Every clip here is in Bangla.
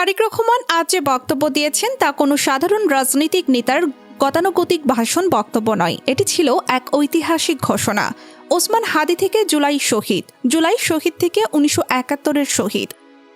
তারেক রহমান আজ যে বক্তব্য দিয়েছেন তা কোনো সাধারণ রাজনৈতিক নেতার গতানুগতিক ভাষণ বক্তব্য নয়। এটি ছিল এক ঐতিহাসিক ঘোষণা। ওসমান হাদি থেকে জুলাই শহীদ। জুলাই শহীদ থেকে উনিশশো একাত্তরের শহীদ।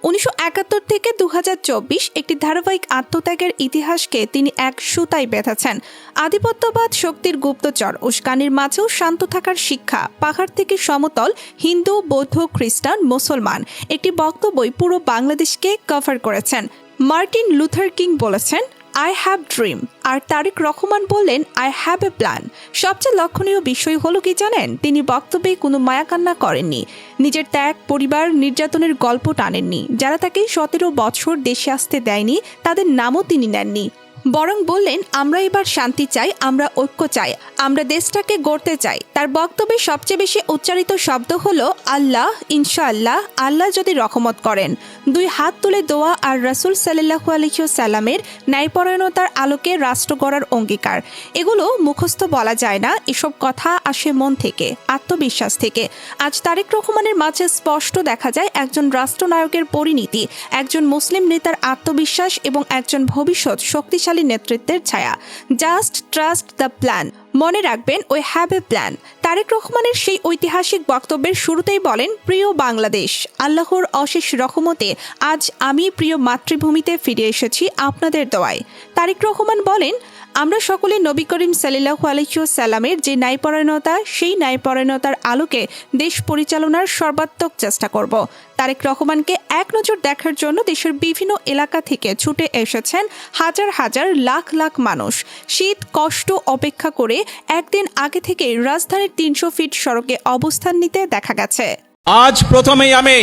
উনিশশো একাত্তর থেকে দু হাজার চব্বিশ একটি ধারাবাহিক আত্মত্যাগের ইতিহাসকে তিনি এক সুতায় বেঁধেছেন। আধিপত্যবাদ, শক্তির গুপ্তচর উস্কানির মাঝেও শান্ত থাকার শিক্ষা পাহাড় থেকে সমতল হিন্দু, বৌদ্ধ, খ্রিস্টান, মুসলমান একটি বক্তব্যই পুরো বাংলাদেশকে কভার করেছেন। মার্টিন লুথার কিং বলেছেন আই হ্যাভ ড্রিম আর তারেক রহমান বললেন আই হ্যাভ এ প্ল্যান সবচেয়ে লক্ষণীয় বিষয় হলো কি জানেন? তিনি বক্তব্যে কোনো মায়াকান্না করেননি। নিজের ত্যাগ, পরিবার, নির্যাতনের গল্প টানেননি। যারা তাকে সতেরো বছর দেশে আসতে দেয়নি, তাদের নামও তিনি নেননি। বরং বললেন, আমরা এবার শান্তি চাই, আমরা ঐক্য চাই, আমরা দেশটাকে গড়তে চাই। তার বক্তব্যে সবচেয়ে বেশি উচ্চারিত শব্দ হলো, আল্লাহ, ইনশাআল্লাহ, আল্লাহ যদি রহমত করেন। দুই হাত তুলে দোয়া আর রাসুল সাল্লাহু আলহিউসাল্লামের ন্যায়পরায়ণতার আলোকে রাষ্ট্র গড়ার অঙ্গীকার। এগুলো মুখস্থ বলা যায় না, এসব কথা আসে মন থেকে, আত্মবিশ্বাস থেকে। আজ তারেক রহমানের মাঝে স্পষ্ট দেখা যায় একজন রাষ্ট্রনায়কের পরিণতি, একজন মুসলিম নেতার আত্মবিশ্বাস এবং একজন ভবিষ্যৎ শক্তিশালী নেতৃত্বের ছায়া। জাস্ট ট্রাস্ট দ্য প্ল্যান মনে রাখবেন, ওই হ্যাভ এ প্ল্যান তারেক রহমানের সেই ঐতিহাসিক বক্তব্যের শুরুতেই বলেন, প্রিয় বাংলাদেশ, আল্লাহর অশেষ রহমতে আজ আমি প্রিয় মাতৃভূমিতে ফিরে এসেছি আপনাদের দোয়ায়। তারেক রহমান বলেন আমরা সকলে নবী করিম সাল্লাহু আলহিউসাল্লামের যে ন্যায়পরায়ণতা, সেই ন্যায়পরায়ণতার আলোকে দেশ পরিচালনার সর্বাত্মক চেষ্টা করব। তারেক রহমানকে এক নজর দেখার জন্য দেশের বিভিন্ন এলাকা থেকে ছুটে এসেছেন হাজার হাজার লাখ লাখ মানুষ। শীত, কষ্ট অপেক্ষা করে একদিন আগে থেকে রাজধানীর তিনশো ফিট সড়কে অবস্থান নিতে দেখা গেছে। আজ প্রথমেই আমি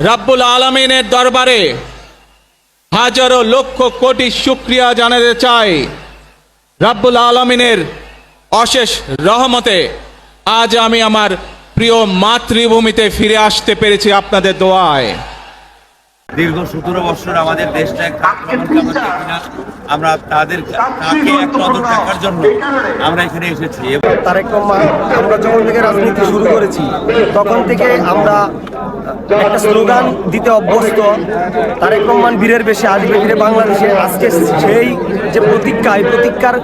রাব্বুল আলমিনের দরবারে হাজারো লক্ষ কোটি শুক্রিয়া জানাতে চাই রাব্বুল আলমিনের অশেষ রহমতে। আজ আমি আমার প্রিয় মাতৃভূমিতে ফিরে আসতে পেরেছি আপনাদের দোয়ায়। দীর্ঘ সতেরো বছর আমাদের দেশটা আমরা তাদের তাকে এক নজর দেখার জন্য আমরা এখানে এসেছি। তারেক রহমান, আমরা যখন থেকে রাজনীতি শুরু করেছি, তখন থেকে আমরা একটা স্লোগান দিতে অভ্যস্ত। তারেক রহমান বীরের বেশে আসবে ফিরে বাংলাদেশে আজকে সেই যে প্রতিজ্ঞা, এই প্রতিজ্ঞার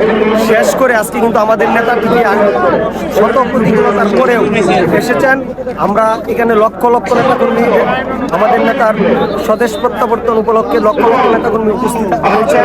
শেষ করে আজকে কিন্তু আমাদের নেতা থেকে শত প্রতিকূলতার পরেও এসেছেন। আমরা এখানে লক্ষ লক্ষ নেতা কর্মী আমাদের নেতার স্বদেশ প্রত্যাবর্তন উপলক্ষে লক্ষ লক্ষ নেতাকর্মী উপস্থিত হয়েছে।